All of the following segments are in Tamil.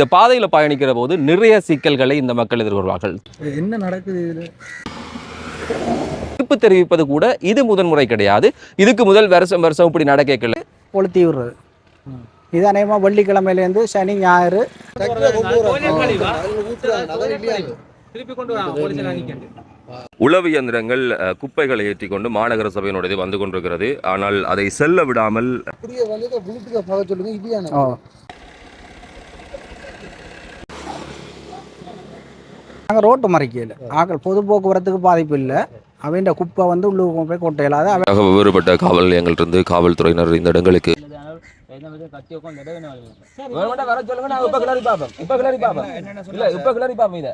இந்த பாதையில் பயணிக்கிற போது நிறைய சிக்கல்களை இந்த மக்கள் எதிர்கொள்வார்கள். என்ன நடக்குது இதுல? எதிர்ப்பு தெரிவிப்பது கூட இது முதன்முறை கிடையாது. இதுக்கு முதல் வருஷம் வருஷம் இப்படி நடக்கல கொளுத்தி விடுறது இது அநேகமாக வெள்ளிக்கிழமையிலேருந்து சனி ஞாயிறு. உளவு இயந்திரங்கள் குப்பைகளை ஏற்றிக்கொண்டு மாநகர சபையினுடைய வந்து கொண்டிருக்கிறது. ஆனால் அதை செல்ல விடாமல் அப்படியே வந்து வீட்டுக்கு போக சொல்லுங்க இல்லையானு ஓ நாங்கள் ரோட்டு மறைக்கல ஆக்கள் பொது போக்குவரத்துக்கு பாதிப்பு இல்லை. அவன் குப்பை வந்து உள்ளுக்கு போய் கொட்ட இயலாது அவன் வேறுபட்ட காவல் நிலையங்களிலிருந்து காவல்துறையினர் இந்த இடங்களுக்கு. வர சொல்லுங்க நான் இப்ப கிளறி பாப்பேன் இப்ப கிளறி பாப்பேன் இல்ல இப்ப கிளறி பாப்பேன் இத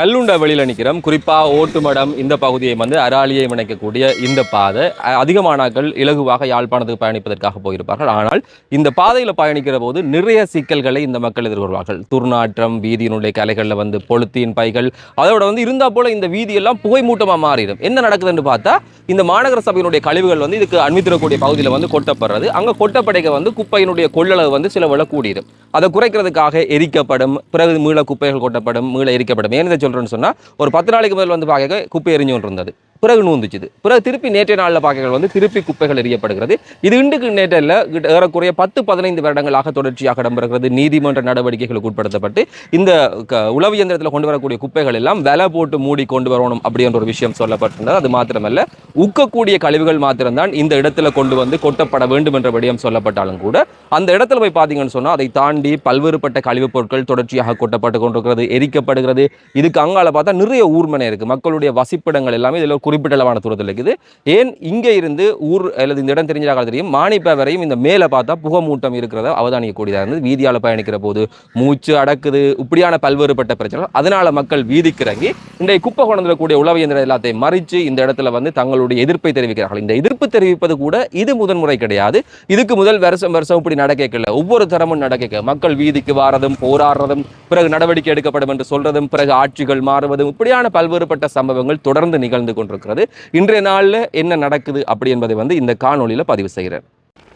கல்லுண்ட வெளியில் நிற்கிறோம் குறிப்பாக ஓட்டுமடம் இந்த பகுதியை வந்து அராலியை இணைக்கக்கூடிய இந்த பாதை. அதிகமானாக்கள் இலகுவாக யாழ்ப்பாணத்துக்கு பயணிப்பதற்காக போயிருப்பார்கள். ஆனால் இந்த பாதையில் பயணிக்கிற போது நிறைய சிக்கல்களை இந்த மக்கள் எதிர்கொள்வார்கள். துர்நாற்றம் வீதியினுடைய கலைகளில் வந்து பொலித்தீன் பைகள் அதோட வந்து இருந்தால் போல இந்த வீதியெல்லாம் புகைமூட்டமாக மாறிடும். என்ன நடக்குதுன்னு பார்த்தா இந்த மாநகர சபையினுடைய கழிவுகள் வந்து இதுக்கு அண்மித்திரக்கூடிய பகுதியில் வந்து கொட்டப்படுறது. அங்கே கொட்டப்படைக்க வந்து குப்பையினுடைய கொள்ளளவு வந்து சில விட கூடிடும். அதை குறைக்கிறதுக்காக எரிக்கப்படும் பிறகு மீள குப்பைகள் கொட்டப்படும் மீள எரிக்கப்படும். ஏன் இதை சொல்கிறேன்னு சொன்னால் ஒரு பத்து நாளைக்கு முதல் வந்து பார்க்க குப்பை எரிஞ்சு கொண்டு இருந்தது பிறகு நூந்துச்சுது பிறகு திருப்பி நேற்றைய நாளில் பார்க்க வந்து திருப்பி குப்பைகள் எறியப்படுகிறது. இது இண்டுக்கு நேற்றில் ஏறக்குறைய பத்து பதினைந்து வருடங்களாக தொடர்ச்சியாக இடம்பெறுகிறது. நீதிமன்ற நடவடிக்கைகளுக்கு உட்படுத்தப்பட்டு இந்த க- உளவு இயந்திரத்தில் கொண்டு வரக்கூடிய குப்பைகள் எல்லாம் விலை போட்டு மூடி கொண்டு வரணும் அப்படின்ற ஒரு விஷயம் சொல்லப்பட்டிருந்தது. அது மாத்திரமல்ல உக்கக்கூடிய கழிவுகள் மாத்திரம்தான் இந்த இடத்துல கொண்டு வந்து கொட்டப்பட வேண்டும் என்ற விடயம் சொல்லப்பட்டாலும் கூட அந்த இடத்துல போய் பார்த்தீங்கன்னு சொன்னால் அதை தாண்டி பல்வேறுபட்ட கழிவுப் பொருட்கள் தொடர்ச்சியாக கொட்டப்பட்டு கொண்டிருக்கிறது எரிக்கப்படுகிறது. இதுக்கு அங்கால பார்த்தா நிறைய ஊர்மனை இருக்குது மக்களுடைய வசிப்பிடங்கள் எல்லாமே இதில் குறிப்பிட்ட அளவான தூரத்தில் இருக்குது. ஏன் இங்கே இருந்து ஊர் அல்லது இந்த இடம் தெரிஞ்சாக தெரியும். மானிப்பா வரையும் இந்த மேலே பார்த்தா புகமூட்டம் இருக்கிறத அவதானிக்கக்கூடியதாக இருந்தது. வீதியால் பயணிக்கிற போது மூச்சு அடக்குது. இப்படியான பல்வேறுபட்ட பிரச்சனை அதனால மக்கள் வீதிக்கு இறங்கி இன்றைய குப்பை கொண்டு கூடிய உளவு இயந்திரம் எல்லாத்தையும் மறித்து இந்த இடத்துல வந்து தங்களுடைய எதிர்ப்பை தெரிவிக்கிறார்கள். இந்த எதிர்ப்பு தெரிவிப்பது கூட இது முதன்முறை கிடையாது. இதுக்கு முதல் வருஷம் வருஷம் இப்படி நடக்கல ஒவ்வொரு தரமும் நடக்க மக்கள் வீதிக்கு வாரதும் போராடுறதும் பிறகு நடவடிக்கை எடுக்கப்படும் என்று சொல்றதும் பிறகு ஆட்சிகள் மாறுவதும் இப்படியான பல்வேறுபட்ட சம்பவங்கள் தொடர்ந்து நிகழ்ந்து கொண்டிருக்கிறது இன்றைய நாள்ல என்ன நடக்குது அப்படி என்பதை வந்து இந்த காணொலியில் பதிவு செய்கிறேன்.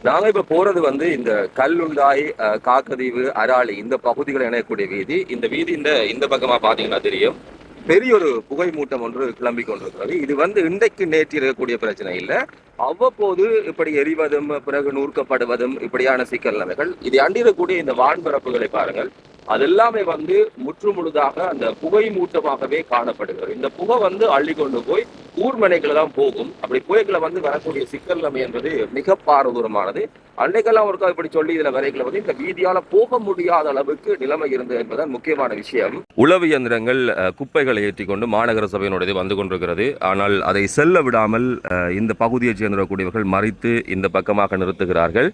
நாங்கள் இப்ப போறது வந்து இந்த கல்லுண்டாய் காக்கதீவு அராளி இந்த பகுதிகளை இணையக்கூடிய வீதி. இந்த வீதி இந்த இந்த பக்கமா பார்த்தீங்கன்னா தெரியும். பெரிய ஒரு புகை மூட்டம் ஒன்று கிளம்பி கொண்டிருக்கிறது. இது வந்து இன்றைக்கு நேற்று இருக்கக்கூடிய பிரச்சனை இல்லை. அவ்வப்போது இப்படி எரிவதும் பிறகு நூற்கப்படுவதும் இப்படியான சிக்கல் நிலைமைகள் இது அண்டிரக்கூடிய இந்த வான்பரப்புகளை பாருங்கள். அது எல்லாமே வந்து முற்று முழுதாக அந்த புகை மூட்டமாகவே காணப்படுகிறது. இந்த புகை வந்து அள்ளி கொண்டு போய் ஊர்மனைகளை தான் போகும். அப்படி புயல்களை வந்து வரக்கூடிய சிக்கல் நிலைமை என்பது மிக பாரதூரமானது. அன்னைக்கெல்லாம் ஒருக்கா இப்படி சொல்லி இதுல வரைகளை வந்து இந்த வீதியால போக முடியாத அளவுக்கு நிலைமை இருந்தது என்பதுதான் முக்கியமான விஷயம். உளவு இயந்திரங்கள் குப்பைகளை ஏற்றி கொண்டு மாநகர சபையினுடையது வந்து கொண்டிருக்கிறது. ஆனால் அதை செல்ல விடாமல் இந்த பகுதியைச் சேர்ந்திருக்கக்கூடியவர்கள் மறித்து இந்த பக்கமாக நிறுத்துகிறார்கள்.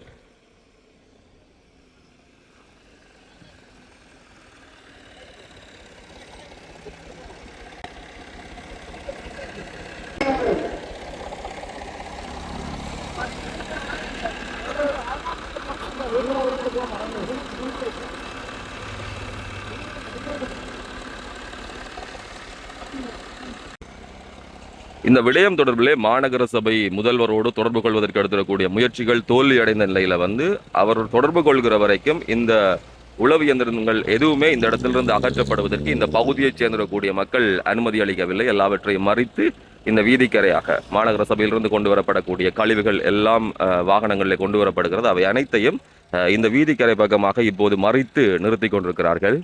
இந்த விடயம் தொடர்பிலே மாநகர சபை முதல்வரோடு தொடர்பு கொள்வதற்கு எடுத்துடக்கூடிய முயற்சிகள் தோல்வி அடைந்த நிலையில வந்து அவர் தொடர்பு கொள்கிற வரைக்கும் இந்த உளவு இயந்திரங்கள் எதுவுமே இந்த இடத்திலிருந்து அகற்றப்படுவதற்கு இந்த பகுதியைச் சேர்ந்திடக்கூடிய மக்கள் அனுமதி அளிக்கவில்லை. எல்லாவற்றையும் மறித்து இந்த வீதிக்கரையாக மாநகர சபையிலிருந்து கொண்டு வரப்படக்கூடிய கழிவுகள் எல்லாம் அஹ், வாகனங்களில் கொண்டு வரப்படுகிறது. அவை அனைத்தையும் இந்த வீதிக்கரை பக்கமாக இப்போது மறித்து நிறுத்தி கொண்டிருக்கிறார்கள்.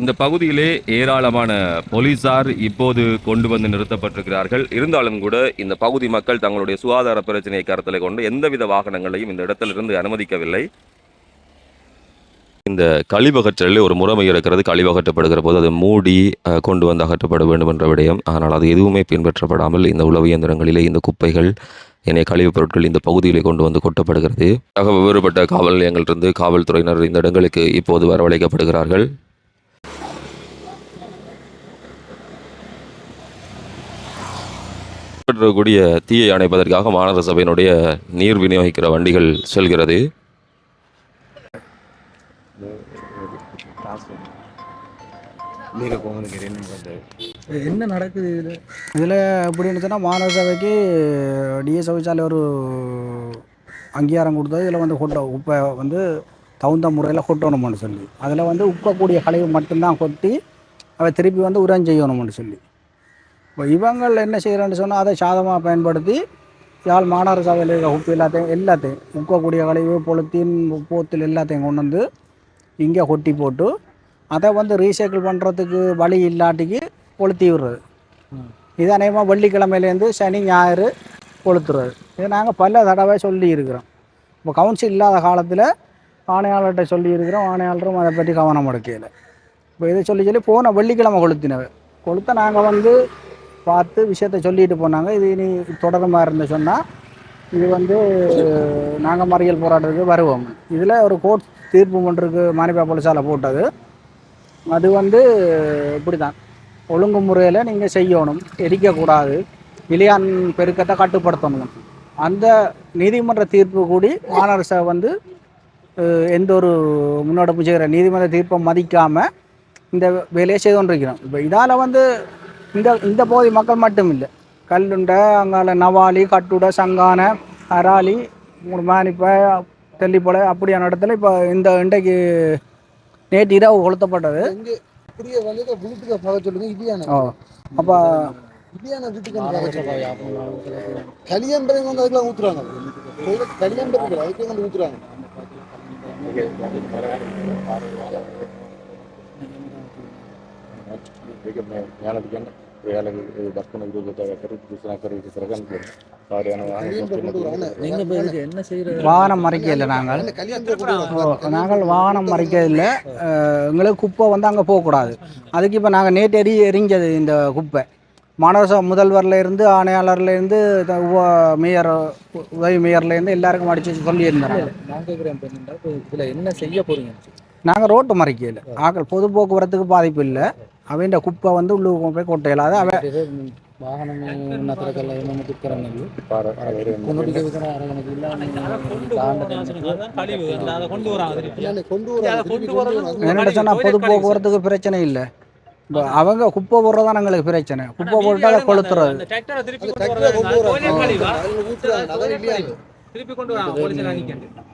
இந்த பகுதியிலே ஏராளமான போலீசார் இப்போது கொண்டு வந்து நிறுத்தப்பட்டிருக்கிறார்கள். இருந்தாலும் கூட இந்த பகுதி மக்கள் தங்களுடைய சுகாதார பிரச்சனையை கருத்தில் கொண்டு எந்தவித வாகனங்களையும் இந்த இடத்திலிருந்து அனுமதிக்கவில்லை. இந்த கழிவகற்றலில் ஒரு முறைமை இருக்கிறது கழிவகற்றப்படுகிற போது அது மூடி கொண்டு வந்து அகற்றப்பட வேண்டும் என்ற விடயம். ஆனால் அது எதுவுமே பின்பற்றப்படாமல் இந்த உளவு இயந்திரங்களிலே இந்த குப்பைகள் என்னைய கழிவுப் பொருட்கள் இந்த பகுதியிலே கொண்டு வந்து கொட்டப்படுகிறது. வேறுபட்ட காவல் நிலையங்களிலிருந்து காவல்துறையினர் இந்த இடங்களுக்கு இப்போது வரவழைக்கப்படுகிறார்கள். கூடிய தீயை அணைப்பதற்காக மாநகர சபையினுடைய நீர் விநியோகிக்கிற வண்டிகள் செல்கிறது. என்ன நடக்குது இதில்? இதில் அப்படின்னு சொன்னால் மாநகர சபைக்கு டிஎஸ் சபைச்சாலை ஒரு அங்கீகாரம் கொடுத்தது. இதில் வந்து ஹோட்டோ உப்பை வந்து தகுந்த முறையில் கொட்டணும்னு சொல்லி. அதில் வந்து உப்பக்கூடிய கழிவு மட்டும்தான் கொட்டி அதை திருப்பி வந்து உரம் செய்யணும்னு சொல்லி. இப்போ இவங்கள் என்ன செய்கிறான்னு சொன்னால் அதை சாதமாக பயன்படுத்தி யாழ் மாநகர சபையில் இருக்கிற உப்பு எல்லாத்தையும் எல்லாத்தையும் உக்கக்கூடிய கழிவு பொலித்தீன் போத்தில் எல்லாத்தையும் கொண்டு வந்து இங்கே கொட்டி போட்டு அதை வந்து ரீசைக்கிள் பண்ணுறதுக்கு வழி இல்லாட்டிக்கு கொளுத்தி விடுறது. இது அநேகமாக வெள்ளிக்கிழமையிலேருந்து சனி ஞாயிறு கொளுத்துறது. இது நாங்கள் பல தடவை சொல்லி இருக்கிறோம். இப்போ கவுன்சில் இல்லாத காலத்தில் ஆணையாளர்கிட்ட சொல்லி இருக்கிறோம் ஆணையாளரும் அதை பற்றி கவனம் எடுக்கல. இப்போ இதை சொல்லி சொல்லி போன வெள்ளிக்கிழமை கொளுத்தினவை கொளுத்த நாங்கள் வந்து பார்த்து விஷயத்த சொல்லிட்டு போனாங்க. இது இனி தொடருமா இருந்து சொன்னால் இது வந்து நாங்கள் மறியல் போராட்டத்துக்கு வருவோம். இதில் ஒரு கோர்ட் தீர்ப்பு ஒன்றுக்கு மானிப்பா போலீஸால் போட்டது. அது வந்து இப்படி தான் ஒழுங்குமுறையில் நீங்கள் செய்யணும். எரிக்கக்கூடாது. இளையான் பெருக்கத்தை கட்டுப்படுத்தணும். அந்த நீதிமன்ற தீர்ப்பு கூடி மாநகரசை வந்து எந்த ஒரு முன்னோட செய்கிற நீதிமன்ற தீர்ப்பை மதிக்காமல் இந்த வேலையை செய்து கொண்டிருக்கிறோம் இப்போ இதால் வந்து இந்த இந்த பகுதி மக்கள் மட்டும் இல்லை கல்லுண்டை அங்கால நவாலி கட்டுடை சங்கான அராலி மானிப்பை தெல்லிப்பளை அப்படியான இடத்துல இப்போ இந்த இன்றைக்கு நேற்று இரவு கொளுத்தப்பட்டது. இங்க இப்படியே வந்து வீட்டுக்கு பார்க்க சொல்லுங்க இல்லையான அப்போ இல்லையான வீட்டுக்கு வந்து பார்க்க சொல்லுங்க. கலியம்பரை வந்து அதுக்கெல்லாம் ஊத்துறாங்க. கோயில கலியம்பரை இருக்கு, அதுக்கு வந்து ஊத்துறாங்க. இதுக்கு என்ன செய்யறது வாகனம் மறைக்கல நாங்கள் நாங்கள் வாகனம் மறைக்கல எங்களுக்கு குப்பை வந்து அங்கே போகக்கூடாது அதுக்கு இப்போ நாங்கள் நேற்று எரி எரிஞ்சது இந்த குப்பை மாநகர முதல்வர்ல இருந்து ஆணையாளர்ல இருந்து த- உவ மேயர் உதவி மேயர்ல இருந்து எல்லாருக்கும் அடிச்சு சொல்லியிருந்தாங்க இதுல என்ன செய்ய போறீங்க நாங்கள் ரோட்டு மறைக்கல ஆக்கள் பொது போக்குவரத்துக்கு பாதிப்பு இல்லை இருக்கிற அரகனுக்கு இல்ல. கொண்டு வராங்க திருப்பி கொண்டு வராங்க என்னென்ன சொன்னால் பொது போக்குவரத்துக்கு பிரச்சனை இல்லை. அவங்க குப்பை போடுறது தான் எங்களுக்கு பிரச்சனை. குப்பை போட்டால கொளுத்துறது. திருப்பி கொண்டு வராங்க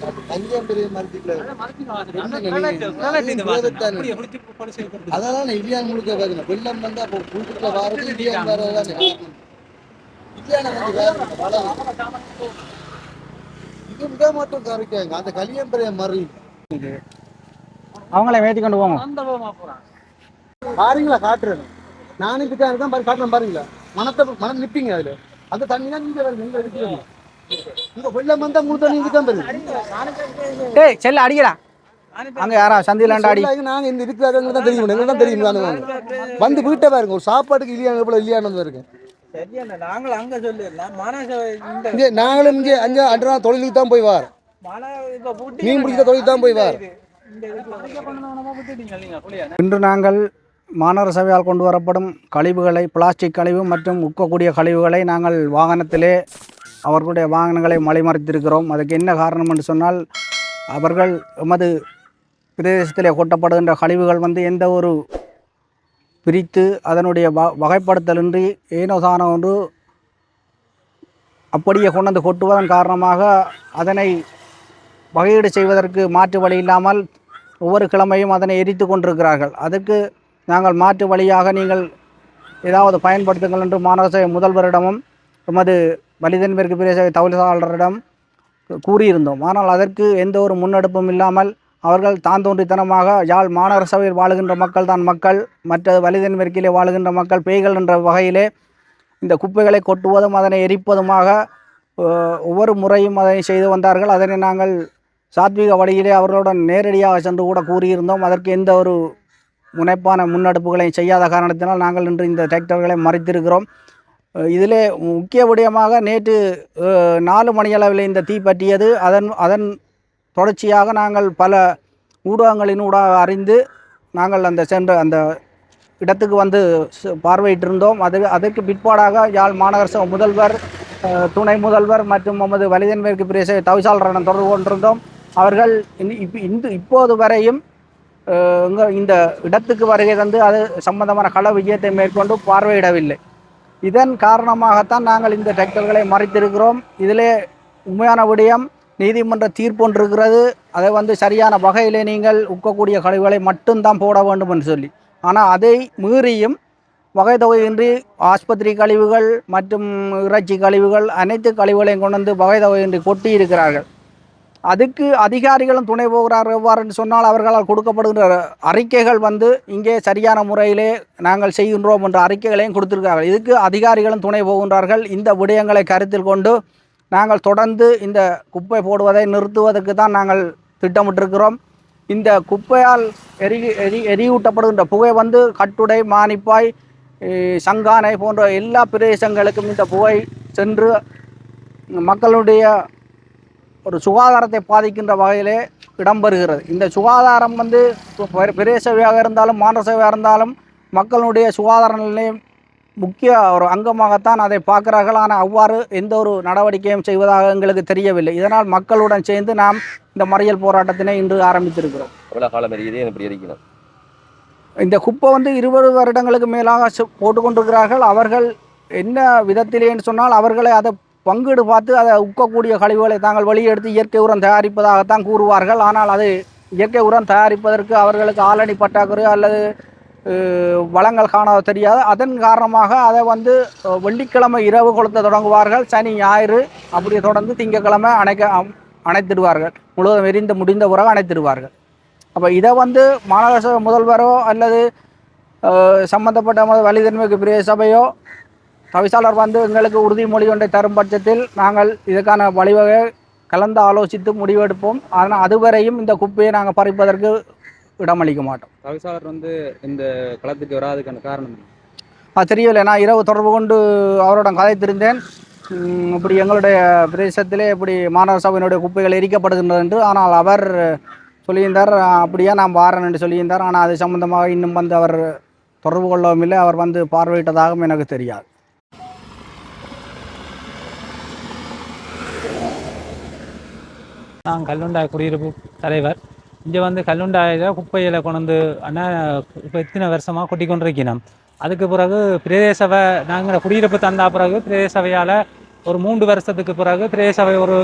பண்ணணும் கலியம்பரை மறுத்திக்கல அதெல்லாம் இல்லையான் முழுக்க பாருங்க வெள்ளம் வந்தா அப்போ வீட்டுக்குள்ள வாரது இல்லையான் வரதான் இல்லையான வந்து வேற வளரும். இது மிக மட்டும் கரைக்காங்க அந்த கலியம்பரைய மறி. அவங்களே ஏற்றி கொண்டு போங்க பாருங்களா காட்டுறேன் நானும் கிட்ட தான் பாரு காட்டுறேன் பாருங்களா. மனத்தை மனம் நிப்பீங்க அதுல. அந்த தண்ணி தான் நீங்க வருது நீங்க எடுத்துக்கணும் டேய் செல்ல அடிக்கிறா அங்கே யாரா? சந்தியிலாண்டா அடி. நாங்க இந்த இருக்கிறவங்க தான் தெரியும். எங்களுக்கு தான் தெரியும். வந்து. வீட்டை பாருங்க ஒரு சாப்பாட்டுக்கு இல்லையான போல இல்லையானது இருக்கு நாங்களும் இங்கே அங்கே அன்றா தொழிலுக்கு தான் போய் வார் மீன் பிடிக்கிற தொழிலுக்கு தான் போய் வார் இன்று நாங்கள் மாநகர சபையால் கொண்டு வரப்படும் கழிவுகளை பிளாஸ்டிக் கழிவு மற்றும் உக்கக்கூடிய கழிவுகளை நாங்கள் வாகனத்திலே அவர்களுடைய வாகனங்களை மலைமறைத்திருக்கிறோம். அதுக்கு என்ன காரணம் என்று சொன்னால் அவர்கள் எமது பிரதேசத்திலே கொட்டப்படுகின்ற கழிவுகள் வந்து எந்த ஒரு பிரித்து அதனுடைய வ வகைப்படுத்தலின்றி ஏனோதானம் ஒன்று அப்படியே கொண்டு வந்து கொட்டுவதன் காரணமாக அதனை வகையீடு செய்வதற்கு மாற்று வழி இல்லாமல் ஒவ்வொரு கிழமையும் அதனை எரித்து கொண்டிருக்கிறார்கள். அதற்கு நாங்கள் மாற்று வழியாக நீங்கள் ஏதாவது பயன்படுத்துங்கள் என்று மாநகர முதல்வரிடமும் எமது வலிதன் மேற்கு பிரதேச தவிசாளரிடம் கூறியிருந்தோம். ஆனால் அதற்கு எந்த ஒரு முன்னெடுப்பும் இல்லாமல் அவர்கள் தான் தோன்றித்தனமாக யாழ் மாநகர சபையில் வாழுகின்ற மக்கள் தான் மக்கள் மற்ற வலிதன் மேற்கிலே வாழுகின்ற மக்கள் பேய்கள் என்ற வகையிலே இந்த குப்பைகளை கொட்டுவதும் அதனை எரிப்பதுமாக ஒவ்வொரு முறையும் அதனை செய்து வந்தார்கள். அதனை நாங்கள் சாத்விக வழியிலே அவர்களுடன் நேரடியாக சென்று கூட கூறியிருந்தோம். அதற்கு எந்த ஒரு முனைப்பான முன்னெடுப்புகளையும் செய்யாத காரணத்தினால் நாங்கள் இன்று இந்த டிராக்டர்களை மறைத்திருக்கிறோம். இதில் முக்கிய விடயமாக நேற்று நாலு மணியளவில் இந்த தீ பற்றியது. அதன் அதன் தொடர்ச்சியாக நாங்கள் பல ஊடகங்களின் ஊடாக அறிந்து நாங்கள் அந்த சென்ற அந்த இடத்துக்கு வந்து பார்வையிட்டிருந்தோம். அது அதற்கு பிற்பாடாக யாழ் மாநகர சபை முதல்வர் துணை முதல்வர் மற்றும் நமது வலிதன் மேற்கு பிரதேச தவிசாளரிடம் தொடர்பு கொண்டிருந்தோம். அவர்கள் இந்த- இந்த இப்போது வரையும் இந்த இடத்துக்கு வருகை தந்து அது சம்பந்தமான கள விஜயத்தை மேற்கொண்டு பார்வையிடவில்லை. இதன் காரணமாகத்தான் நாங்கள் இந்த டிராக்டர்களை மறைத்திருக்கிறோம். இதிலே உண்மையான விடயம் நீதிமன்ற தீர்ப்பு ஒன்று இருக்கிறது. அதை வந்து சரியான வகையிலே நீங்கள் உட்கக்கூடிய கழிவுகளை மட்டும்தான் போட வேண்டும் என்று சொல்லி. ஆனால் அதை மீறியும் வகை தொகையின்றி ஆஸ்பத்திரி கழிவுகள் மற்றும் இறைச்சி கழிவுகள் அனைத்து கழிவுகளையும் கொண்டு வந்து வகை தொகையின்றி கொட்டி இருக்கிறார்கள் அதுக்கு அதிகாரிகளும் துணை போகிறார்கள் எவ்வாறுன்னு சொன்னால் அவர்களால் கொடுக்கப்படுகின்ற அறிக்கைகள் வந்து இங்கே சரியான முறையிலே நாங்கள் செய்கின்றோம் என்ற அறிக்கைகளையும் கொடுத்திருக்கிறார்கள். இதுக்கு அதிகாரிகளும் துணை போகின்றார்கள். இந்த விடயங்களை கருத்தில் கொண்டு நாங்கள் தொடர்ந்து இந்த குப்பை போடுவதை நிறுத்துவதற்கு தான் நாங்கள் திட்டமிட்டிருக்கிறோம். இந்த குப்பையால் எரி எரி எரியூட்டப்படுகின்ற புகை வந்து கட்டுடை மானிப்பாய் சங்கானை போன்ற எல்லா பிரதேசங்களுக்கும் இந்த புகை சென்று மக்களுடைய ஒரு சுகாதாரத்தை பாதிக்கின்ற வகையிலே இடம்பெறுகிறது. இந்த சுகாதாரம் வந்து பெ- பிரதேச சபையாக இருந்தாலும் மாநில சபையாக இருந்தாலும் மக்களுடைய சுகாதார நிலையம் முக்கிய ஒரு அங்கமாகத்தான் அதை பார்க்கிறார்கள். ஆனால் அவ்வாறு எந்த ஒரு நடவடிக்கையும் செய்வதாக எங்களுக்கு தெரியவில்லை. இதனால் மக்களுடன் சேர்ந்து நாம் இந்த மறியல் போராட்டத்தினை இன்று ஆரம்பித்திருக்கிறோம். இந்த குப்பை வந்து இருபது வருடங்களுக்கு மேலாக போட்டுக்கொண்டிருக்கிறார்கள். அவர்கள் என்ன விதத்திலேன்னு சொன்னால் அவர்களை அதை பங்கீடு பார்த்து அதை உக்கக்கூடிய கழிவுகளை தாங்கள் வெளியெடுத்து இயற்கை உரம் தயாரிப்பதாகத்தான் கூறுவார்கள். ஆனால் அது இயற்கை உரம் தயாரிப்பதற்கு அவர்களுக்கு ஆளணி பற்றாக்குறை அல்லது வளங்கள் காண தெரியாது. அதன் காரணமாக அதை வந்து வெள்ளிக்கிழமை இரவு கொளுத்த தொடங்குவார்கள். சனி ஞாயிறு அப்படி தொடர்ந்து திங்கட்கிழமை அணைக்க அணைத்திடுவார்கள். முழுவதும் எரிந்து முடிந்த பிறகு அணைத்திடுவார்கள். அப்போ இதை வந்து மாநகர சபை முதல்வரோ அல்லது சம்மந்தப்பட்ட சம்பந்தப்பட்ட வலிதன்மைக்கு பிரிய சபையோ தவிசாளர் வந்து எங்களுக்கு உறுதிமொழி ஒன்றை தரும் பட்சத்தில் நாங்கள் இதுக்கான வழிவகை கலந்து ஆலோசித்து முடிவெடுப்போம். ஆனால் அதுவரையும் இந்த குப்பையை நாங்கள் பறிப்பதற்கு இடமளிக்க மாட்டோம். தவிசாளர் வந்து இந்த களத்துக்கு வராதுக்கான காரணம்? அது தெரியவில்லை நான் இரவு தொடர்பு கொண்டு அவருடன் கதைத்திருந்தேன். இப்படி எங்களுடைய பிரதேசத்திலே இப்படி மாநகர சபையினுடைய குப்பைகள் எரிக்கப்படுகின்றது என்று. ஆனால் அவர் சொல்லியிருந்தார் அப்படியே நான் வாரேன் என்று சொல்லியிருந்தார். ஆனால் அது சம்பந்தமாக இன்னும் வந்து அவர் தொடர்பு கொள்ளவும் இல்லை. அவர் வந்து பார்வையிட்டதாகவும் எனக்கு தெரியாது. நான் கல்லுண்டாய் குடியிருப்பு தலைவர். இங்கே வந்து கல்லுண்டாயில் குப்பையில் கொண்டு அண்ணா இப்போ இத்தனை வருஷமாக கொட்டி கொண்டிருக்கணும் அதுக்கு பிறகு பிரதேசவை நாங்கள் குடியிருப்பு தந்தா பிறகு பிரதேசவையால் ஒரு மூன்று வருஷத்துக்கு பிறகு பிரதேசவை ஒரு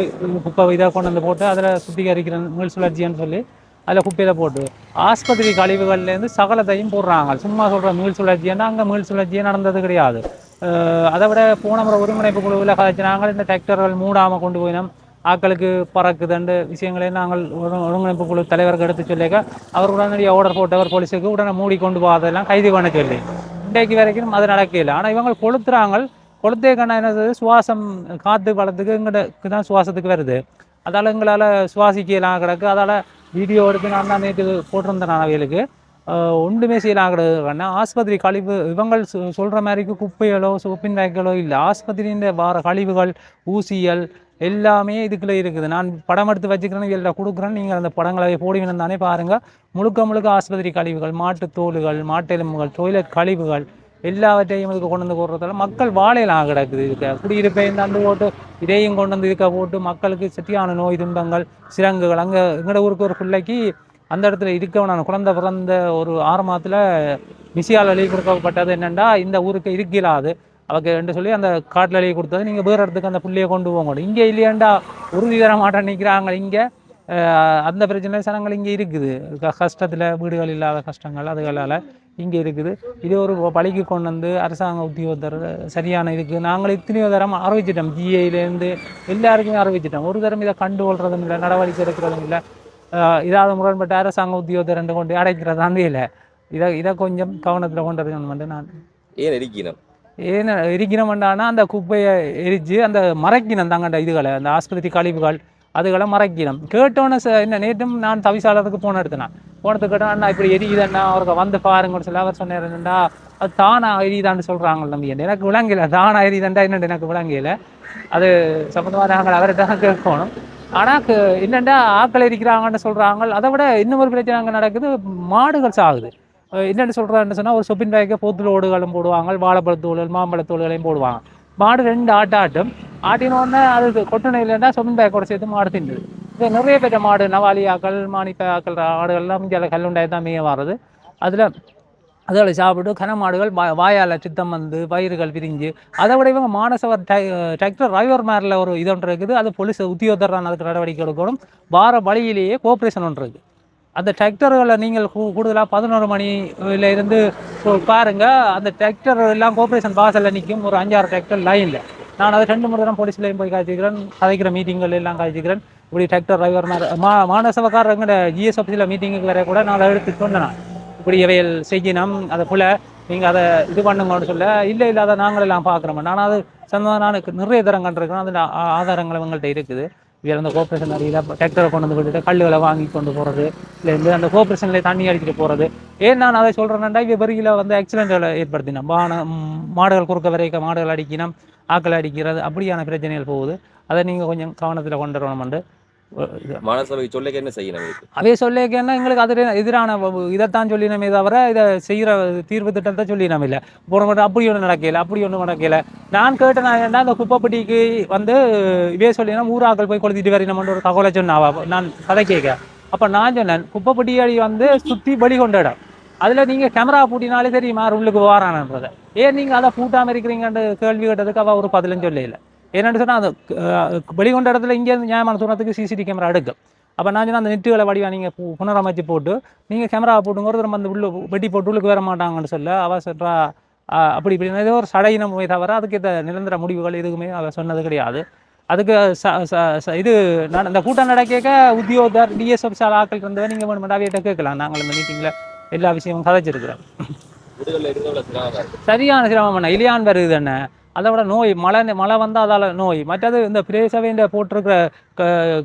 குப்பை இதாக கொண்டு வந்து போட்டு அதில் சுத்திகரிக்கிற மீள் சுழற்சின்னு சொல்லி அதில் குப்பையில் போட்டு. ஆஸ்பத்திரி கழிவுகள்லேருந்து சகலத்தையும் போடுறாங்க. சும்மா சொல்கிற மீள் சுழற்சின்னா அங்கே மீள் சுழற்சியே நடந்தது கிடையாது. அதை விட போன முறை ஒருங்கிணைப்பு குழுவில் கதைச்சினாங்க இந்த டிராக்டர்கள் மூடாமல் கொண்டு போயினோம். ஆக்களுக்கு பறக்குதுண்டு விஷயங்களை நாங்கள் ஒருங்கிணைப்பு குழு தலைவருக்கு எடுத்து சொல்லிக்க அவர் உடனடியாக ஆர்டர் போட்டவர் போலீஸுக்கு உடனே மூடி கொண்டு போகாதெல்லாம் கைது பண்ண சொல்லி. இன்றைக்கு வரைக்கும் அது நடக்கல. ஆனால் இவங்க கொளுத்துறாங்க. கொளுத்தே கண்ணா என்னது சுவாசம் காற்று வளத்துக்கு எங்களுக்கு தான் சுவாசத்துக்கு வருது. அதால் எங்களால் சுவாசிக்கலாம் கிடக்கு அதால் வீடியோ எடுத்து நான் தான் நேற்று போட்டிருந்தேன் நான் அவைகளுக்கு. ஒன்றுமே செய்யலாம் கிடையாது ஆஸ்பத்திரி கழிவு இவங்கள் சொ- மாதிரிக்கு குப்பைகளோ சோப்பின் பேக்களோ இல்லை. ஆஸ்பத்திரியின் வார கழிவுகள் ஊசிகள் எல்லாமே இதுக்குள்ளே இருக்குது. நான் படம் எடுத்து வச்சுக்கிறேன் எல்லாம் கொடுக்குறேன் நீங்கள் அந்த படங்களை போடுவீங்க தானே பாருங்கள் முழுக்க முழுக்க ஆஸ்பத்திரி கழிவுகள் மாட்டு தோலுகள் மாட்டெலும்புகள் டொய்லெட் கழிவுகள் எல்லாவற்றையும் இதுக்கு கொண்டு வந்து போடுறதால மக்கள் வாழையெல்லாம் கிடக்குது இதுக்கு. குடியிருப்பை தண்டு போட்டு இதையும் கொண்டு வந்து இதுக்க போட்டு மக்களுக்கு சத்தியான நோய் துன்பங்கள் சிரங்குகள். அங்கே எங்களோட ஊருக்கு ஒரு பிள்ளைக்கு அந்த இடத்துல இருக்கவனான குழந்தை பிறந்த ஒரு ஆறு மாதத்தில் மிசியால் எழுதி கொடுக்கப்பட்டது என்னென்னா இந்த ஊருக்கு இருக்கிலாது. அவக்கு சொல்லி அந்த காட்டில் எழுதி கொடுத்தது. நீங்கள் வேறு இடத்துக்கு அந்த புள்ளையை கொண்டு போங்க. இங்கே இல்லையாண்டா உறுதி தர மாட்டேன் நிற்கிறாங்க. இங்கே அந்த பிரச்சனை சனங்கள் இங்கே இருக்குது. க- கஷ்டத்தில் வீடுகள் இல்லாத கஷ்டங்கள் அதுகளால் இங்கே இருக்குது. இது ஒரு பழிக்கு கொண்டு வந்து அரசாங்க உத்தியோகத்தர் சரியான இதுக்கு நாங்கள் இத்தனையோ தரம் அறிவிச்சிட்டோம். ஜிஏலேருந்து எல்லாருக்குமே அறிவிச்சிட்டோம். ஒரு தரம் இதை கண்டு கொள்றதும் இல்லை நடவடிக்கை எடுக்கிறதும் இல்லை. இதாவது முரண்பட்ட அரசாங்க உத்தியோகத்தர் ரெண்டு கொண்டு அடைக்கிறதாண்டே இல்லை. இதை இதை கொஞ்சம் கவனத்தில் கொண்டு வந்து நான் ஏன் எரிக்கணும் ஏன் எரிக்கணும்டானா அந்த குப்பையை எரித்து அந்த மறைக்கணும் தாங்கண்ட இதுகளை அந்த ஆஸ்பத்திரி கழிவுகள் அதுகளை மறைக்கணும் கேட்டோன்னே ச- என்ன நேற்றும் நான் தவிசாளருக்கு போன எடுத்தேன். போனதுக்கு கேட்டோம் அண்ணா இப்படி எரியுதுண்ணா அவருக்கு வந்து பாருங்கன்னு சொல்லி அவர் சொன்னார் அது தானாக எரியுதான்னு சொல்கிறாங்க தம்பி எனக்கு விளங்கல. தானாக எரியுதாண்டா என்னன்னு எனக்கு விளங்கல. அது சம்மந்தமாக நாங்கள் அவரை தான் கேட்கணும். ஆனால் என்னென்னா ஆக்கள் இருக்கிறாங்கன்னு சொல்கிறாங்க அதை விட இன்னொரு பிரச்சனை அங்கே நடக்குது மாடுகள் சாகுது. என்னென்னு சொல்கிறான்னு சொன்னால் ஒரு சொப்பின் பேக்கை போத்துல ஓடுகளும் போடுவாங்க வாழைப்பழத்தோடுகள் மாம்பழத்தோடுகளையும் போடுவாங்க. மாடு ரெண்டு ஆட்ட ஆட்டும். ஆட்டினோடனே அது கொட்டணை இல்லைன்னா சொப்பின் பேக்கோட சேர்த்து மாடு தின்னுது இப்போ நிறைய பேர் மாடு நவாலியாக்கள் மாணிப்பாக்கள் ஆடுகள்லாம் இங்கே கல்லுண்டாய் தான் மேய வர்றது அதில் அதுகளை சாப்பிட்டு கனமாடுகள் வாயால் வா- சித்தம் வந்து பயிர்கள் பிரிஞ்சு அதை விட இவங்க மானசவர் டிராக்டர் டிரைவர் மேரில் ஒரு இது ஒன்று இருக்குது. அது போலீஸ் உத்தியோகத்தர் அதுக்கு நடவடிக்கை எடுக்கணும். வார வழியிலேயே கோஆப்ரேஷன் ஒன்று இருக்குது அந்த டிராக்டர்களை நீங்கள் கூடுதலாக பதினோரு மணியில் இருந்து பாருங்கள் பாருங்க. அந்த டிராக்டர் எல்லாம் கோஆப்ரேஷன் வாசலில் நிற்கும் ஒரு அஞ்சாறு டிராக்டர் லைனில் நான் அதை ரெண்டு மூணு தரம் போலீஸ்லையும் போய் காய்ச்சிக்கிறேன் கதைக்கிற மீட்டிங்கள் எல்லாம் காய்ச்சிக்கிறேன் இப்படி டிராக்டர் டிரைவர் மா மானசவக்காரங்க ஜிஎஸ் ஆஃபீஸில் மீட்டிங்குக்கு வர கூட நான் அதை எடுத்து சொன்னேன் நான். இப்படி இவைகள் செய்யணும். அதை போல் நீங்கள் அதை இது பண்ணுங்கன்னு சொல்ல இல்லை இல்லை அதை நாங்கள் எல்லாம் பார்க்குறோம். நான் அது சொந்தமாக நான் நிறைய தரம் கண்டிருக்கிறேன். அதில் ஆதாரங்கள் எங்கள்கிட்ட இருக்குது. இதில் அந்த கோஆப்ரேஷன் அடியில் டிராக்டரை கொண்டு வந்து கொடுத்துட்டு கல்லுகளை வாங்கி கொண்டு போகிறது இல்லை அந்த கோஆப்ரேஷனில் தண்ணி அடிச்சுட்டு போகிறது ஏன் நான் அதை சொல்கிறேன்னா இவ பெருகில வந்து ஆக்சிடென்ட்களை ஏற்படுத்தினோம் வான மாடுகள் குறுக்க வரைக்க மாடுகள் அடிக்கணும் ஆக்கள் அடிக்கிறது அப்படியான பிரச்சனைகள் போகுது. அதை நீங்கள் கொஞ்சம் கவனத்தில் கொண்டு வரணும்னு இது சொல்லிக்க என்ன செய்யணும் அதே அவே சொல்லிக்கன்னா எங்களுக்கு அது எதிரான இதைத்தான் சொல்லினமே தவிர இதை செய்கிற தீர்வு திட்டத்தை சொல்லினோம் இல்லை. போன மட்டும் அப்படி ஒன்றும் நடக்கல அப்படி ஒன்றும் நடக்கல. நான் கேட்டேன் நான் என்ன இந்த குப்பைப்பட்டிக்கு வந்து இவே சொல்லினா ஊராக்கள் போய் கொளுத்திட்டு வரணும்னு ஒரு தகவலை சொன்னாவா நான் கதை கேட்க. அப்போ நான் சொன்னேன் குப்பைப்பட்டி அடி வந்து சுற்றி பலி கொண்ட இடம். அதில் நீங்கள் கேமரா பூட்டினாலே தெரியுமா? உள்ளுக்கு வாரானன்றதை. ஏன் நீங்கள் அதை பூட்டாமல் இருக்கிறீங்கன்ற கேள்வி கேட்டதுக்கு அவள் ஒரு பதிலும் சொல்லல. என்னென்னு சொன்னால் அந்த வெளிக்கொண்ட இடத்துல இங்கேருந்து நியாயமான தூரத்துக்கு சிசிடி கேமரா எடுக்கும். அப்போ நான் சொன்ன அந்த நெட்டுகளை வடிவா நீங்கள் பு- புனரமைச்சு போட்டு நீங்கள் கேமரா போட்டுங்கிறது நம்ம அந்த உள்ள வெட்டி போட்டு உள்ளுக்கு வர மாட்டாங்கன்னு சொல்ல அவ சொல்கிறா அப்படி இப்படி ஏதோ ஒரு சடையினமே தவிர அதுக்கு இந்த நிரந்தர முடிவுகள் எதுவுமே அவர் சொன்னது கிடையாது. அதுக்கு ச- ச- இது நான் இந்த கூட்டம் நடக்க உத்தியோகர் டிஎஸ்எஃப் சார் ஆக்கள் இருந்தவன் நீங்கள் வேணுமெண்டா கேட்கலாம். நாங்கள் இந்த மீட்டிங்கில் எல்லா விஷயமும் கதைச்சிருக்கிறோம் சரியான சிரமம் என்ன இலியான் வருது என்ன? அதை விட நோய் மழை மழை வந்தால் அதால் நோய். மற்றது இந்த பிரேசவேண்ட போட்டிருக்கிற க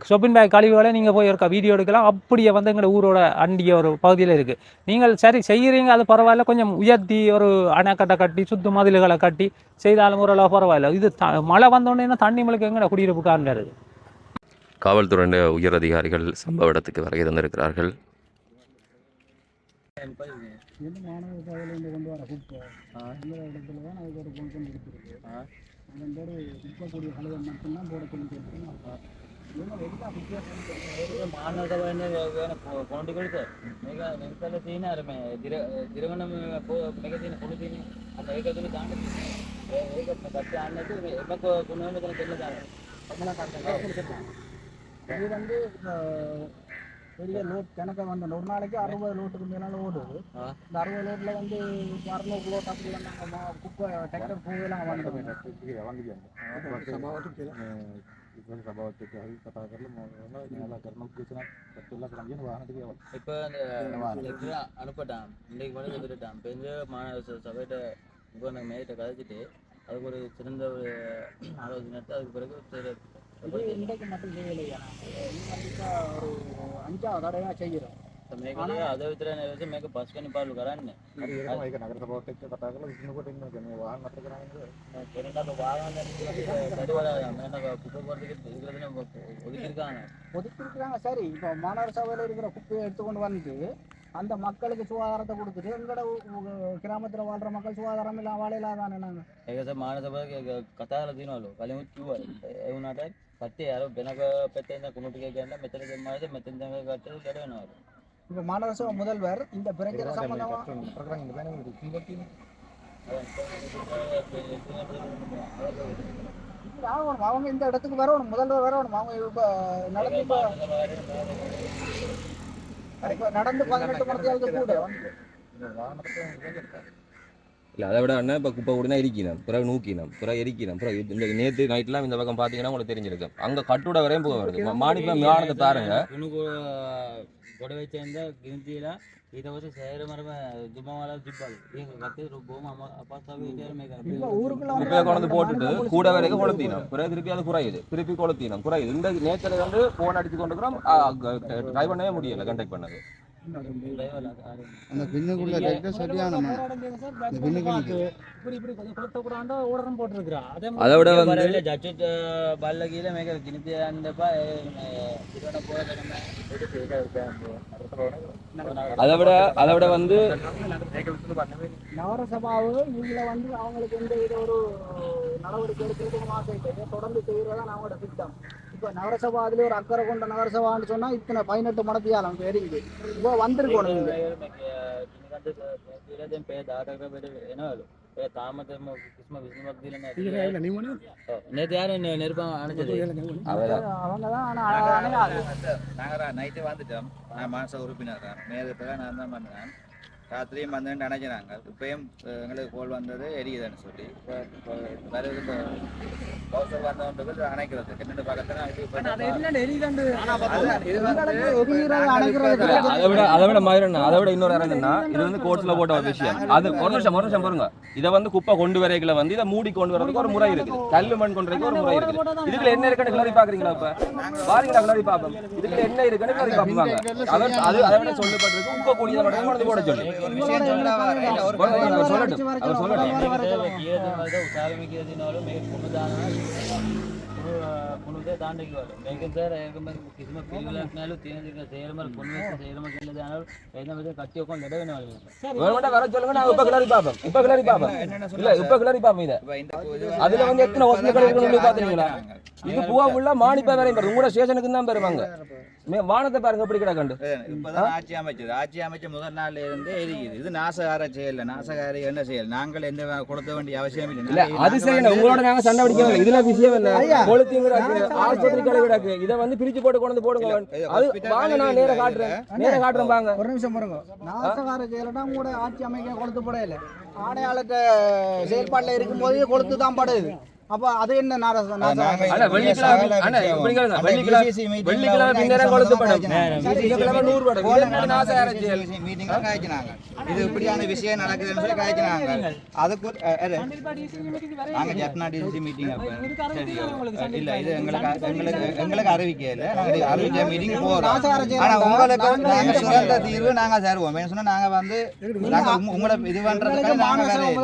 ஷொப்பின் பேக் கழிவுகளை நீங்கள் போய் இருக்க? வீடியோ எடுக்கலாம். அப்படியே வந்து எங்களோட ஊரோட அண்டிய ஒரு பகுதியில் இருக்குது நீங்கள் சரி செய்கிறீங்க அது பரவாயில்ல. கொஞ்சம் உயர்த்தி ஒரு அணைக்கட்டை கட்டி சுத்து மதில்களை கட்டி செய்தாலும் ஓரளவு பரவாயில்ல. இது த மழை வந்தோடனே தண்ணி மலைக்கு எங்கட குடியிருப்பு காரணம் இருக்குது காவல்துறை உயர் அதிகாரிகள் சம்பவ இடத்துக்கு வருகை தந்திருக்கிறார்கள். வந்து மாணவர் பதவியில் வந்து கொண்டு வர கூப்பிட்டோம் அந்த இடத்துல தான் அதுக்கு ஒரு ஃபங்க்ஷன் கொடுத்துருக்கு அதன் பேர் இருக்கக்கூடிய கலையை மட்டும்தான் போட சொல்லி கேட்டுருக்கோம் திரவணம் మిగతా పొడితీని అట్లా ఏకదులు దాంట్లో బట్టి ఆడినట్టు ఎమ్మకు కొన్ని తెల్లదారు అది వంద பெரிய லோட் கணக்கை வந்து ஒரு நாளைக்கு அறுபது லோட்டுக்கு மேலால ஓடுது. இந்த அறுபது லோட்டில் வந்து அறுநூறு லோட் அப்படி நாங்கள் குப்பை டிராக்டர் போகலாம் வந்து இப்போ அந்த அனுப்பட்டான். இன்னைக்கு மட்டும் சொல்லிட்டான். இப்போ சபையிட்ட இப்போ மேட்ட கதைச்சிட்டு அதுக்கு ஒரு சிறந்த ஒரு ஆலோசனை எடுத்து அதுக்கு பிறகு இது இன்றைக்கு மட்டும் செய்யலையா கண்டிப்பாக ஒரு அஞ்சாவது தடவை செய்கிறோம் అదే విధంగా వేసి మీకు బస్ కానీ పాలు కదా అండి నగర ஒதுக்கிருக்காங்க சரி இப்போ மாநகர சபையில் இருக்கிற குப்பையை எடுத்துக்கொண்டு வந்துட்டு அந்த மக்களுக்கு சுகாதாரத்தை கொடுத்துட்டு எங்களோட கிராமத்தில் வாழ்ற மக்கள் சுகாதாரம் இல்லை வாழையிலாதானே நாங்கள் ஏக మానసభ కథాల దినాలు వాళ్ళు చూవాలి ఏమన్నట పత్తి యారో వెనక పెద్ద కుమటికే కంటే మెత్తలకి இப்போ மாநகரசபை முதல்வர் இந்த பிரச்சனை சம்பந்தமாக அவங்க இந்த இடத்துக்கு வரணும் முதல்வர் வரணும் அவங்க இப்போ நடந்து நடந்து இல்லை அதை விட அண்ணா இப்போ குப்பை கூடனா எரிக்கினோம் பிறகு நூக்கினம் பிறகு எரிக்கினோம் பிறகு இந்த நேற்று நைட்லாம் இந்த பக்கம் பார்த்தீங்கன்னா உங்களுக்கு தெரிஞ்சிருக்கும் அங்கே கட்டுட வரையும் போக வருது. மாணிக்கம் மாநிலத்தை பாருங்க. எனக்கு கொடவை சேர்ந்த கிந்தியில் ఈత వచ్చి సైడ్ మరి போட்டுட்டு கூட வரைக்கும் கொளுத்தினோம் பிறகு திருப்பி அது குறையுது திருப்பி கொளுத்தினோம் குறையுது இந்த நேச்சரை வந்து போன் அடிச்சு கொண்டு டிரைவ் பண்ணவே முடியல கண்டக்ட் பண்ணது அந்த பின்னுக்குள்ள கேட்டு சரியான அந்த பின்னுக்கு அதை விட வந்து ஜட்ஜட் பல்ல மேக கிணித்து அந்த அதை விட அதை விட வந்து நகரசபாவும் இவங்கள வந்து அவங்களுக்கு எந்த வித ஒரு நடவடிக்கை எடுக்கிறதுக்கு மாசம் தொடர்ந்து செய்யறதான் அவங்களோட திட்டம். இப்போ நகரசபா அதுல ஒரு அக்கறை கொண்ட நகரசபான்னு சொன்னா இத்தனை பதினெட்டு மடத்தியா நமக்கு எரியுது இப்போ வந்திருக்கணும் உறுப்பினர் தான் நேரத்தில் நான் தான் பண்ணுறேன் ராத்திரியும் வந்து நினைக்கிறாங்க இப்பயும் எங்களுக்கு கோல் வந்தது எரியுதுன்னு சொல்லி இப்போ இப்போ வருது இப்போ கௌசல் வந்தவன்றது அணைக்கிறது என்னென்ன பக்கத்தில் அதை விட அதை விட மதுரண்ணா அதை விட இன்னொரு இறங்குன்னா இது வந்து கோர்ட்ஸ்ல போட்ட ஒரு விஷயம் அது ஒரு நிமிஷம் ஒரு நிமிஷம் பாருங்க இதை வந்து குப்பை கொண்டு வரைகளை வந்து இதை மூடி கொண்டு வரதுக்கு ஒரு முறை இருக்குது கல்லு மண் கொண்டு ஒரு முறை இருக்குது இதுல என்ன இருக்குன்னு கிளறி பாக்குறீங்களா இப்ப பாருங்களா கிளறி பாப்போம் என்ன இருக்குன்னு கிளறி பாப்பாங்க அது அதை விட சொல்லப்பட்டிருக்கு உப்ப கூடியதை மட்டும் கொண்டு போட சொல்லி விஷயம் சொல்ல வரேன் ஒரு அவர் சொல்லட்டும் அவர் சொல்லட்டும் උසාවිමිකදිනවලු මේ කුණු දාන කුණුදේ දාන්න කිව්වලු මේකෙන් සර් ඒකම කිසිම පිළිවෙලක් නැලු තියෙන දේ සේරම කුණු වෙච්ච සේරම කියලා දානවලු එන්න මෙතන කට්ටිය ඔක්කොම ලැබ වෙනවලු வேணுமெண்டா வர சொல்லுங்க நான் இப்ப கிளறி பாப்போம் இப்ப கிளறி பாப்போம் இல்ல இப்ப கிளறி பாப்போம் இதை இப்போ இந்த இது அதுல வந்து எத்தனை ஹாஸ்பிட்டல் இருக்குன்னு பாத்தீங்களா இது பூவா ஃபுல்லா மானிப்பா வரையும் பாருங்க உங்களோட ஸ்டேஷனுக்கு தான் பெறுவாங்க மே- வானத்தை பாருங்க எப்படி கிடக்கண்டு இப்பதான் ஆட்சி அமைச்சது. ஆட்சி அமைச்ச முதல் நாள்ல இருந்தே எரியுது. இது நாசகார செயல் நாசகாரி என்ன செயல்? நாங்கள் எந்த வே- கொடுக்க வேண்டிய அவசியம் இல்லை. இல்ல அது சரி உங்களோட நாங்க சண்டை பிடிக்கணும் இதுல விஷயம் என்ன? கொளுத்திங்க ஆஸ்பத்திரி கடை கிடக்கு இதை வந்து பிரிச்சு போட்டு கொண்டு போடுங்க. அது வாங்க நான் நேர காட்டுறேன். நேர காட்டுறேன் வாங்க. ஒரு நிமிஷம் பாருங்க. நாசகார செயலட்டா கூட ஆட்சி அமைக்க கொளுத்து படையில ஆணையாளர்கிட்ட செயல்பாட்டில் இருக்கும்போது கொளுத்து தான் படுது. அப்போ அது என்ன இது இப்படியான விஷயம் நடக்குதுன்னு சொல்லி காய்ச்சினாங்க. அதுக்கு நாங்க ஜப்னா டிசி மீட்டிங் இல்ல இது எங்களுக்கு எங்களுக்கு எங்களுக்கு அறிவிக்கல நாங்க அறிவிச்ச மீட்டிங் போறோம். ஆனா உங்களுக்கு நாங்க சிறந்த தீர்வு நாங்க தருவோம். என்ன சொன்னா நாங்க வந்து நாங்க உங்க- உங்களோட இது பண்றதுக்கு நாங்க வேற இல்லை.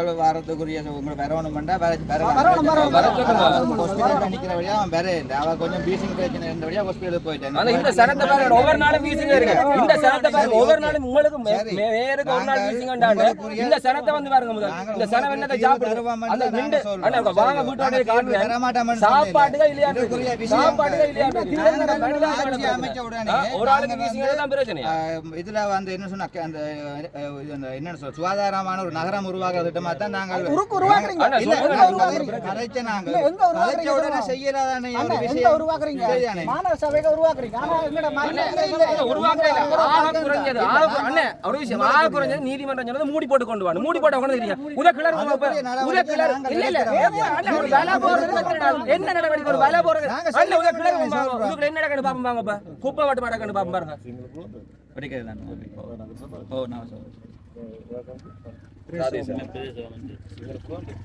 முதல்வர் வாரத்துக்குரிய உங்களை வரணும்டா வர வரணும், வரணும். ஹாஸ்பிட்டல் நிக்கிற வழியா அவன் வேற இல்லை. அவன் கொஞ்சம் பீசிங் பிரச்சனை இருந்த வழியா ஹாஸ்பிட்டல் போயிட்டேன். இந்த சனத்தை பாருங்க ஒவ்வொரு நாளும் வீசுங்க இருக்கு. இந்த சனத்தை பாருங்க ஒவ்வொரு நாளும் உங்களுக்கு வேருக்கு ஒரு நாள் வீசுங்கண்டாண்டு உங்களுக்குரிய- இந்த சனத்தை வந்து பாருங்க முதல் இந்த சனம் என்னத்தை தருவோம்னு அந்த நின்று. அண்ணா வாங்க. வீட்டோட தரமாட்டோம்னு சாப்பாட்டுக்கா. இல்லையா சாப்பாட்டுக்கா இல்லையா ஒரு ஆளுக்கு வீசுங்க தான் பிரச்சனையா? ஆஹ் இதுல வந்து என்ன சொன்னா அந்த என்னன்னு சொல்ல சுகாதாரமான ஒரு நகரம் உருவாக்குற திட்டமா தான் நாங்கள் உருக்கு உருவாக்குறீங்க. சொல்லுங்க. நாங்கள் எங்க உருவாக்குறீங்க உடனே. செய்யலாதானே எங்க விஷயம் உருவாக்குறீங்க சரிதானே? மாநகர சபைக்கு உருவாக்குறீங்க ஆனா என்னடா மாநில இல்ல உருவாக்குறீங்க. ஆக குறைஞ்சது, ஆக குறை- அண்ணே, ஒரு விஷயம், ஆக குறைஞ்சது நீதிமன்றம் சொன்னது மூடி போட்டு கொண்டு வாங்க. மூடி போட்டு கொண்டு. உத உத இல்ல, இல்ல, ஒரு வேலை என்ன நடவடிக்கை? ஒரு வேலை அண்ணே, உத பாருங்க. இதுக்குள்ள என்ன நடக்குன்னு பாப்போம் வாங்க இப்ப. குப்பை வட்டு மாட்டேன்னு பாப்போம் பாருங்க படிக்கிறது ஓ நான் సార్